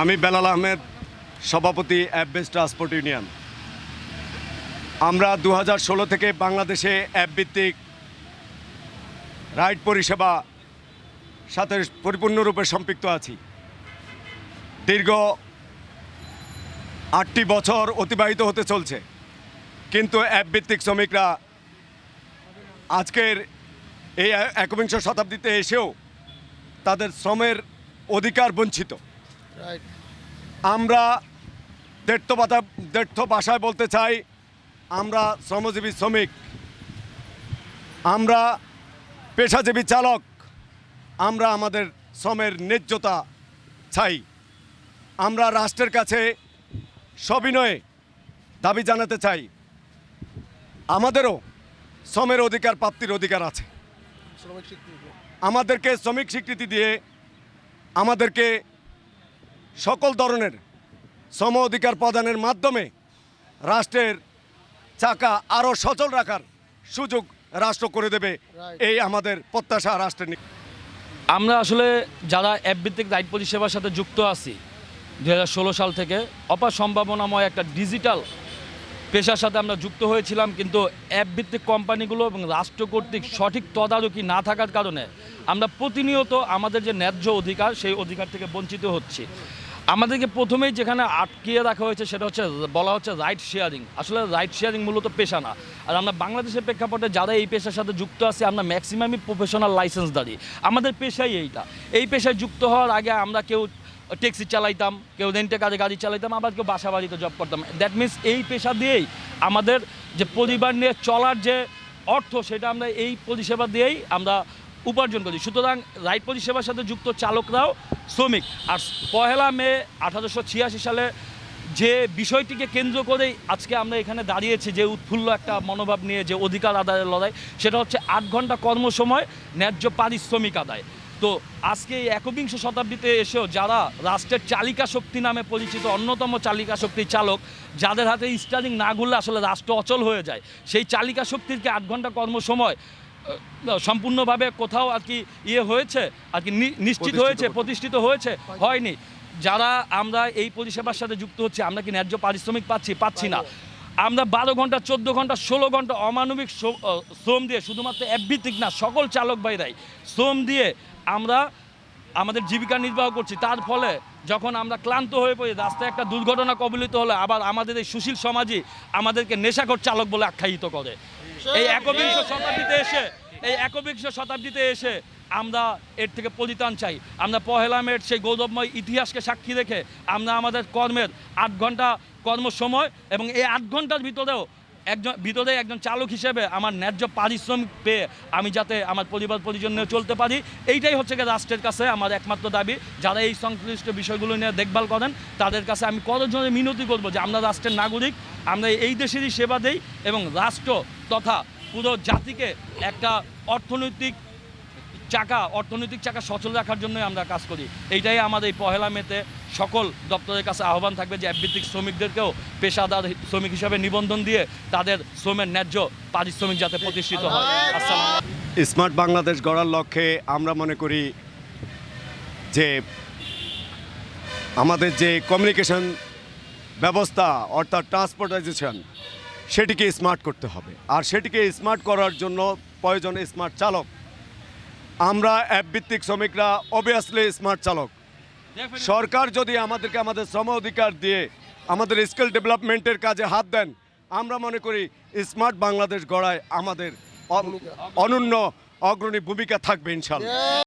আমি বেলাল আহমেদ, সভাপতি অ্যাপবেস transport union. আমরা দু থেকে বাংলাদেশে অ্যাপ ভিত্তিক রাইড পরিষেবা সাথে পরিপূর্ণরূপে সম্পৃক্ত আছি। দীর্ঘ আটটি বছর অতিবাহিত হতে চলছে, কিন্তু অ্যাপ ভিত্তিক শ্রমিকরা আজকের এই একবিংশ শতাব্দীতে এসেও তাদের শ্রমের অধিকার বঞ্চিত। আমরা দেড়থ বাতা দেড়থ ভাষায় বলতে চাই আমরা শ্রমজীবী শ্রমিক আমরা পেশাজীবী চালক আমরা আমাদের শ্রমের ন্যায্যতা চাই। আমরা রাষ্ট্রের কাছে সবিনয়ে দাবি জানাতে চাই। আমাদেরও শ্রমের অধিকার প্রাপ্তির অধিকার আছে। আমাদেরকে শ্রমিক স্বীকৃতি দিয়ে আমাদেরকে সকল ধরনের শ্রম অধিকার প্রদানের মাধ্যমে রাষ্ট্রের চাকা আরও সচল রাখার সুযোগ রাষ্ট্র করে দেবে এই আমাদের প্রত্যাশা রাষ্ট্রের। আমরা আসলে যারা অ্যাপভিত্তিক দায়িত্ব পরিষেবার সাথে যুক্ত আছি দু হাজার ষোলো সাল থেকে অপার সম্ভাবনাময় একটা ডিজিটাল পেশার সাথে আমরা যুক্ত হয়েছিলাম কিন্তু অ্যাপ ভিত্তিক কোম্পানিগুলো এবং রাষ্ট্র কর্তৃক সঠিক তদারকি না থাকার কারণে আমরা প্রতিনিয়ত আমাদের যে ন্যায্য অধিকার সেই অধিকার থেকে বঞ্চিত হচ্ছি আমাদেরকে প্রথমেই যেখানে আটকিয়ে রাখা হয়েছে সেটা হচ্ছে, বলা হচ্ছে রাইড শেয়ারিং আসলে রাইড শেয়ারিং মূলত পেশা না। আর আমরা বাংলাদেশের প্রেক্ষাপটে যারা এই পেশার সাথে যুক্ত আছি, আমরা ম্যাক্সিমামই প্রফেশনাল লাইসেন্সদারি আমাদের পেশাই এইটা। এই পেশায় যুক্ত হওয়ার আগে আমরা কেউ ট্যাক্সি চালাইতাম, কেউ রেন্টে কাজে গাড়ি চালাইতাম, আবার কেউ বাসা বাড়িতে জব করতাম। দ্যাট মিন্স এই পেশা দিয়েই আমাদের যে পরিবার নিয়ে চলার যে অর্থ, সেটা আমরা এই পরিষেবা দিয়েই আমরা উপার্জন করি সুতরাং রাইড পরিষেবার সাথে যুক্ত চালকরাও শ্রমিক। আর পহেলা মে আঠারোশো ছিয়াশি সালে যে বিষয়টিকে কেন্দ্র করেই আজকে আমরা এখানে দাঁড়িয়েছি, যে উৎফুল্ল একটা মনোভাব নিয়ে যে অধিকার আদায়ের লড়াই, সেটা হচ্ছে আট ঘণ্টা কর্মসময় ন্যায্য পারিশ্রমিক আদায়। তো আজকে এই একবিংশ শতাব্দীতে এসেও যারা রাষ্ট্রের চালিকা শক্তি নামে পরিচিত অন্যতম চালিকা শক্তির চালক, যাদের হাতে স্টারিং না ঘুরলে আসলে রাষ্ট্র অচল হয়ে যায়। সেই চালিকা শক্তিরকে আট ঘণ্টা কর্মসময় সম্পূর্ণভাবে কোথাও আর কি ইয়ে হয়েছে আর কি নিশ্চিত হয়েছে প্রতিষ্ঠিত হয়েছে হয়নি। যারা আমরা এই পরিষেবার সাথে যুক্ত হচ্ছে আমরা কি ন্যায্য পারিশ্রমিক পাচ্ছি? পাচ্ছি না। আমরা বারো ঘণ্টা চোদ্দ ঘণ্টা ষোলো ঘণ্টা অমানবিক শ্রম- দিয়ে শুধুমাত্র অ্যাভিত্তিক না সকল চালক ভাইরাই শ্রম দিয়ে আমরা আমাদের জীবিকা নির্বাহ করছি। তার ফলে যখন আমরা ক্লান্ত হয়ে পড়ি রাস্তায় একটা দুর্ঘটনা কবলিত হলে আবার আমাদের এই সুশীল সমাজই আমাদেরকে নেশাখোর চালক বলে আখ্যায়িত করে। এই একবিংশ শতাব্দীতে এসে, এই একবিংশ শতাব্দীতে এসে আমরা এর থেকে পরিত্রাণ চাই। আমরা পহেলা মের সেই গৌরবময় ইতিহাসকে সাক্ষী রেখে আমরা আমাদের কর্মের আট ঘণ্টা কর্মসময় এবং এই আট ঘণ্টার ভিতরেও একজন, ভিতরে একজন চালক হিসেবে আমার ন্যায্য পারিশ্রমিক পেয়ে আমি যাতে আমার পরিবার পরিজন নিয়ে চলতে পারি, এইটাই হচ্ছে গিয়ে রাষ্ট্রের কাছে আমার একমাত্র দাবি। যারা এই সংশ্লিষ্ট বিষয়গুলো নিয়ে দেখভাল করেন, তাদের কাছে আমি করজনে মিনতি করব যে আমরা রাষ্ট্রের নাগরিক আমরা এই দেশেরই সেবা দেই এবং রাষ্ট্র তথা পুরো জাতিকে একটা অর্থনৈতিক চাকা অর্থনৈতিক চাকা সচল রাখার জন্যই আমরা কাজ করি। এইটাই আমাদের এই পহেলা মেতে সকল দপ্তরের কাছে আহ্বান থাকবে যে অ্যাপভিত্তিক শ্রমিকদেরকেও পেশাদার শ্রমিক হিসাবে নিবন্ধন দিয়ে তাদের শ্রমের ন্যায্য পারিশ্রমিক যাতে প্রতিষ্ঠিত হয়। স্মার্ট বাংলাদেশ গড়ার লক্ষ্যে আমরা মনে করি যে আমাদের যে কমিউনিকেশন ব্যবস্থা অর্থাৎ ট্রান্সপোর্টাইজেশন সেটিকে স্মার্ট করতে হবে। আর সেটিকে স্মার্ট করার জন্য প্রয়োজন স্মার্ট চালক। আমরা অ্যাপ ভিত্তিক শ্রমিকরা অবভিয়াসলি স্মার্ট চালক। সরকার যদি আমাদেরকে আমাদের শ্রম অধিকার দিয়ে আমাদের স্কিল ডেভেলপমেন্টের কাজে হাত দেন আমরা মনে করি স্মার্ট বাংলাদেশ গড়ায় আমাদের অনন্য অগ্রণী ভূমিকা থাকবে ইনশাল্লাহ